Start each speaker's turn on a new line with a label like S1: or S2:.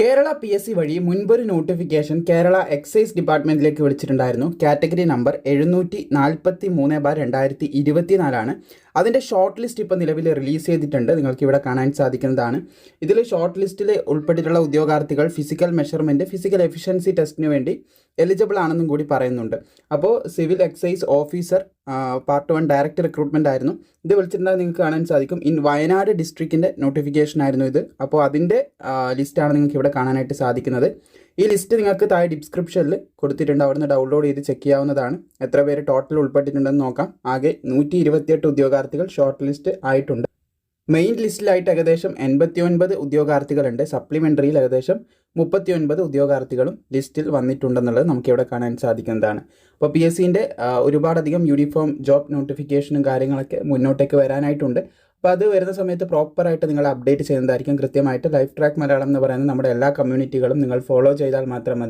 S1: Kerala P S C വഴി മുൻപൊരു notification Kerala excise ഡിപ്പാർട്ട്മെന്റിലേക്ക് വിളിച്ചിട്ടുണ്ടായിരുന്നു. കാറ്റഗറി നമ്പർ എഴുന്നൂറ്റി നാൽപ്പത്തി മൂന്ന് ബാർ രണ്ടായിരത്തി ഇരുപത്തിനാലാണ് അതിന്റെ ഷോർട്ട് ലിസ്റ്റ് ഇപ്പോൾ നിലവിൽ റിലീസ് ചെയ്തിട്ടുണ്ട്. നിങ്ങൾക്ക് ഇവിടെ കാണാൻ സാധിക്കുന്നതാണ്. ഇതിൽ ഷോർട്ട് ലിസ്റ്റിൽ ഉൾപ്പെട്ടിട്ടുള്ള ഉദ്യോഗാർത്ഥികൾ ഫിസിക്കൽ മെഷർമെന്റ് ഫിസിക്കൽ എഫിഷ്യൻസി ടെസ്റ്റിന് വേണ്ടി എലിജിബിൾ ആണെന്നും കൂടി പറയുന്നുണ്ട്. അപ്പോൾ civil excise officer part one direct recruitment ആയിരുന്നു. ഇത് വിളിച്ചിട്ടുണ്ടെങ്കിൽ നിങ്ങൾക്ക് കാണാൻ സാധിക്കും. ഇൻ വയനാട് ഡിസ്ട്രിക്റ്റിന്റെ നോട്ടിഫിക്കേഷൻ ആയിരുന്നു ഇത്. അപ്പോൾ അതിന്റെ ലിസ്റ്റാണ് നിങ്ങൾക്ക് ഇവിടെ കാണാനായിട്ട് സാധിക്കുന്നത്. ഈ ലിസ്റ്റ് നിങ്ങൾക്ക് താഴെ ഡിസ്ക്രിപ്ഷനിൽ കൊടുത്തിട്ടുണ്ട്. അവിടുന്ന് ഡൗൺലോഡ് ചെയ്ത് ചെക്ക് ചെയ്യാവുന്നതാണ്. എത്ര പേര് ടോട്ടൽ ഉൾപ്പെട്ടിട്ടുണ്ടെന്ന് നോക്കാം. ആകെ നൂറ്റി ഇരുപത്തിയെട്ട് ഉദ്യോഗാർത്ഥികൾ ഷോർട്ട് ലിസ്റ്റ് ആയിട്ടുണ്ട്. മെയിൻ ലിസ്റ്റിലായിട്ട് ഏകദേശം എൺപത്തി ഒൻപത് ഉദ്യോഗാർത്ഥികളുണ്ട് സപ്ലിമെന്ററിയിൽ ഏകദേശം മുപ്പത്തി ഒൻപത് ഉദ്യോഗാർത്ഥികളും ലിസ്റ്റിൽ വന്നിട്ടുണ്ടെന്നുള്ളത് നമുക്കിവിടെ കാണാൻ സാധിക്കുന്നതാണ്. അപ്പോൾ പി എസ് സിന്റെ ഒരുപാടധികം യൂണിഫോം ജോബ് നോട്ടിഫിക്കേഷനും കാര്യങ്ങളൊക്കെ മുന്നോട്ടേക്ക് വരാനായിട്ടുണ്ട്. അപ്പോൾ അത് വരുന്ന സമയത്ത് പ്രോപ്പറായിട്ട് നിങ്ങൾ അപ്ഡേറ്റ് ചെയ്യുന്നതായിരിക്കും. കൃത്യമായിട്ട് ലൈഫ് ട്രാക്ക് മലയാളം എന്ന് പറയുന്നത് നമ്മുടെ എല്ലാ കമ്മ്യൂണിറ്റികളും നിങ്ങൾ ഫോളോ ചെയ്താൽ മാത്രം മതി.